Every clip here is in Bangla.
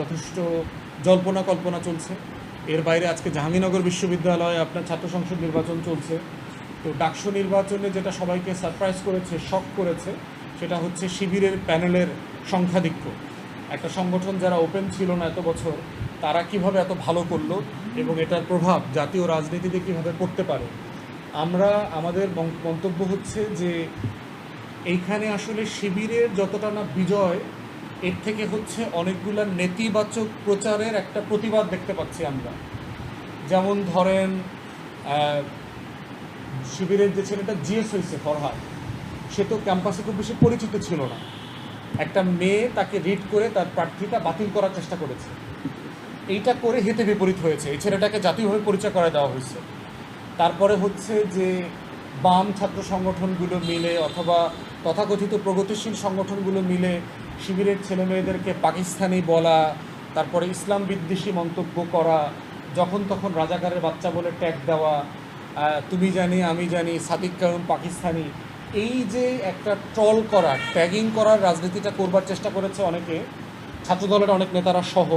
যথেষ্ট জল্পনা কল্পনা চলছে। এর বাইরে আজকে জাহাঙ্গীরনগর বিশ্ববিদ্যালয়ে আপনার ছাত্র সংসদ নির্বাচন চলছে। তো ডাকসু নির্বাচনে যেটা সবাইকে সারপ্রাইজ করেছে শক করেছে, সেটা হচ্ছে শিবিরের প্যানেলের সংখ্যাধিক্য। একটা সংগঠন যারা ওপেন ছিল না এত বছর, তারা কীভাবে এত ভালো করল এবং এটার প্রভাব জাতীয় রাজনীতিতে কীভাবে পড়তে পারে? আমরা, আমাদের মন্তব্য হচ্ছে যে, এইখানে আসলে শিবিরের যতটা না বিজয় এর থেকে হচ্ছে অনেকগুলা নেতিবাচক প্রচারের একটা প্রতিবাদ দেখতে পাচ্ছি আমরা। যেমন ধরেন শিবিরের যে ছেলেটা জিএস হয়েছে, ফরহাদ, সে তো ক্যাম্পাসে খুব বেশি পরিচিত ছিল না। একটা মেয়ে তাকে রিড করে তার প্রার্থীটা বাতিল করার চেষ্টা করেছে। এইটা করে হেতে বিপরীত হয়েছে। এই ছেলেটাকে জাতীয়ভাবে পরিচয় করে দেওয়া হয়েছে। তারপরে হচ্ছে যে বাম ছাত্র সংগঠনগুলো মিলে অথবা তথাকথিত প্রগতিশীল সংগঠনগুলো মিলে শিবিরের ছেলেমেয়েদেরকে পাকিস্তানি বলা, তারপরে ইসলাম বিদ্বেষী মন্তব্য করা, যখন তখন রাজাকারের বাচ্চা বলে ট্যাগ দেওয়া তুমি জানি, আমি জানি, সাদিক কারুন পাকিস্তানি। এই যে একটা ট্রল করা ট্যাগিং করার রাজনীতিটা করবার চেষ্টা করেছে অনেকে, ছাত্রদলের অনেক নেতারা সহ,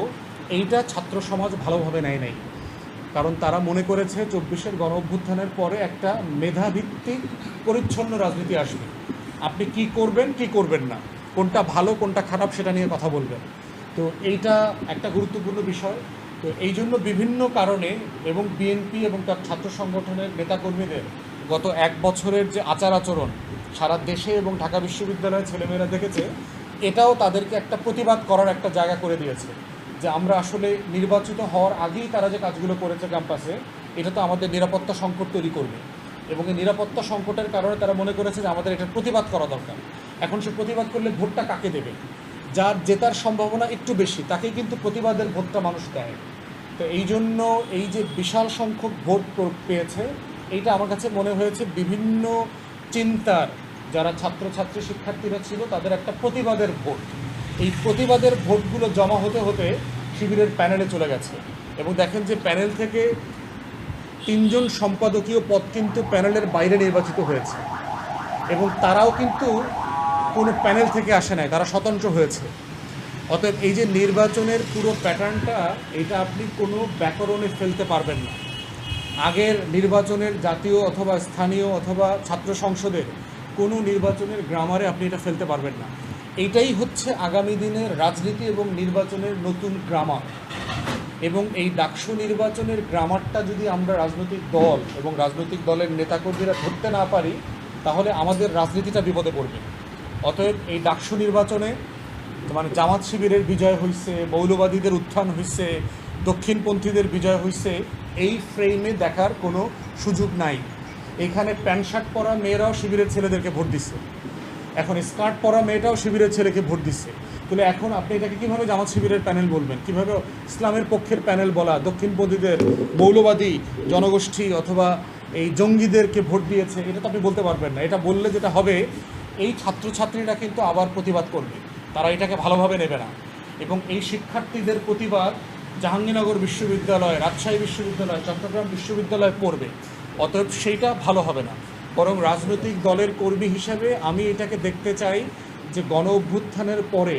এইটা ছাত্র সমাজ ভালোভাবে নেয় নাই। কারণ তারা মনে করেছে চব্বিশের গণ অভ্যুত্থানের পরে একটা মেধাভিত্তিক পরিচ্ছন্ন রাজনীতি আসবে। আপনি কি করবেন কি করবেন না, কোনটা ভালো, কোনটা খারাপ সেটা নিয়ে কথা বলবেন। তো এইটা একটা গুরুত্বপূর্ণ বিষয়। তো এই জন্য বিভিন্ন কারণে এবং বিএনপি এবং তার ছাত্র সংগঠনের নেতাকর্মীদের গত এক বছরের যে আচার আচরণ সারা দেশে এবং ঢাকা বিশ্ববিদ্যালয়ের ছেলেমেয়েরা দেখেছে, এটাও তাদেরকে একটা প্রতিবাদ করার একটা জায়গা করে দিয়েছে। যে আমরা আসলে নির্বাচিত হওয়ার আগেই তারা যে কাজগুলো করেছে ক্যাম্পাসে, এটা তো আমাদের নিরাপত্তা সংকট তৈরি করবে। এবং এই নিরাপত্তা সংকটের কারণে তারা মনে করেছে যে আমাদের এটার প্রতিবাদ করা দরকার। এখন সে প্রতিবাদ করলে ভোটটা কাকে দেবে? যার জেতার সম্ভাবনা একটু বেশি, তাকেই কিন্তু প্রতিবাদের ভোটটা মানুষ দেয়। তো এই জন্য এই যে বিশাল সংখ্যক ভোট পেয়েছে, এইটা আমার কাছে মনে হয়েছে বিভিন্ন চিন্তার যারা ছাত্রছাত্রী শিক্ষার্থীরা ছিল, তাদের একটা প্রতিবাদের ভোট। এই প্রতিবাদের ভোটগুলো জমা হতে হতে শিবিরের প্যানেলে চলে গেছে। এবং দেখেন যে প্যানেল থেকে তিনজন সম্পাদকীয় পদ কিন্তু প্যানেলের বাইরে নির্বাচিত হয়েছে। এবং তারাও কিন্তু কোনো প্যানেল থেকে আসে নাই, তারা স্বতন্ত্র হয়েছে। অতএব এই যে নির্বাচনের পুরো প্যাটার্নটা, এটা আপনি কোনো ব্যাকরণে ফেলতে পারবেন না। আগের নির্বাচনের জাতীয় অথবা স্থানীয় অথবা ছাত্র সংসদের কোনো নির্বাচনের গ্রামারে আপনি এটা ফেলতে পারবেন না। এইটাই হচ্ছে আগামী দিনের রাজনীতি এবং নির্বাচনের নতুন গ্রামার। এবং এই ডাকসু নির্বাচনের গ্রামারটা যদি আমরা রাজনৈতিক দল এবং রাজনৈতিক দলের নেতাকর্মীরা ধরতে না পারি, তাহলে আমাদের রাজনীতিটা বিপদে পড়বে। অতএব এই ডাকসু নির্বাচনে মানে জামাত শিবিরের বিজয় হয়েছে মৌলবাদীদের উত্থান হয়েছে দক্ষিণপন্থীদের বিজয় হয়েছে এই ফ্রেমে দেখার কোনো সুযোগ নাই। এখানে প্যান্ট শার্ট পরা মেয়েরাও শিবিরের ছেলেদেরকে ভোট দিচ্ছে। এখন স্কার্ট পরা মেয়েটাও শিবিরের ছেলেকে ভোট দিচ্ছে। তাহলে এখন আপনি এটাকে কীভাবে জামাত শিবিরের প্যানেল বলবেন? কীভাবে ইসলামের পক্ষের প্যানেল বলা? দক্ষিণপন্থীদের মৌলবাদী জনগোষ্ঠী অথবা এই জঙ্গিদেরকে ভোট দিয়েছে, এটা তো আপনি বলতে পারবেন না। এটা বললে যেটা হবে, এই ছাত্রছাত্রীরা কিন্তু আবার প্রতিবাদ করবে। তারা এটাকে ভালোভাবে নেবে না। এবং এই শিক্ষার্থীদের প্রতিবাদ জাহাঙ্গীরনগর বিশ্ববিদ্যালয়, রাজশাহী বিশ্ববিদ্যালয়, চট্টগ্রাম বিশ্ববিদ্যালয়ে পড়বে। অতএব সেইটা ভালো হবে না। বরং রাজনৈতিক দলের কর্মী হিসাবে আমি এটাকে দেখতে চাই যে গণ অভ্যুত্থানের পরে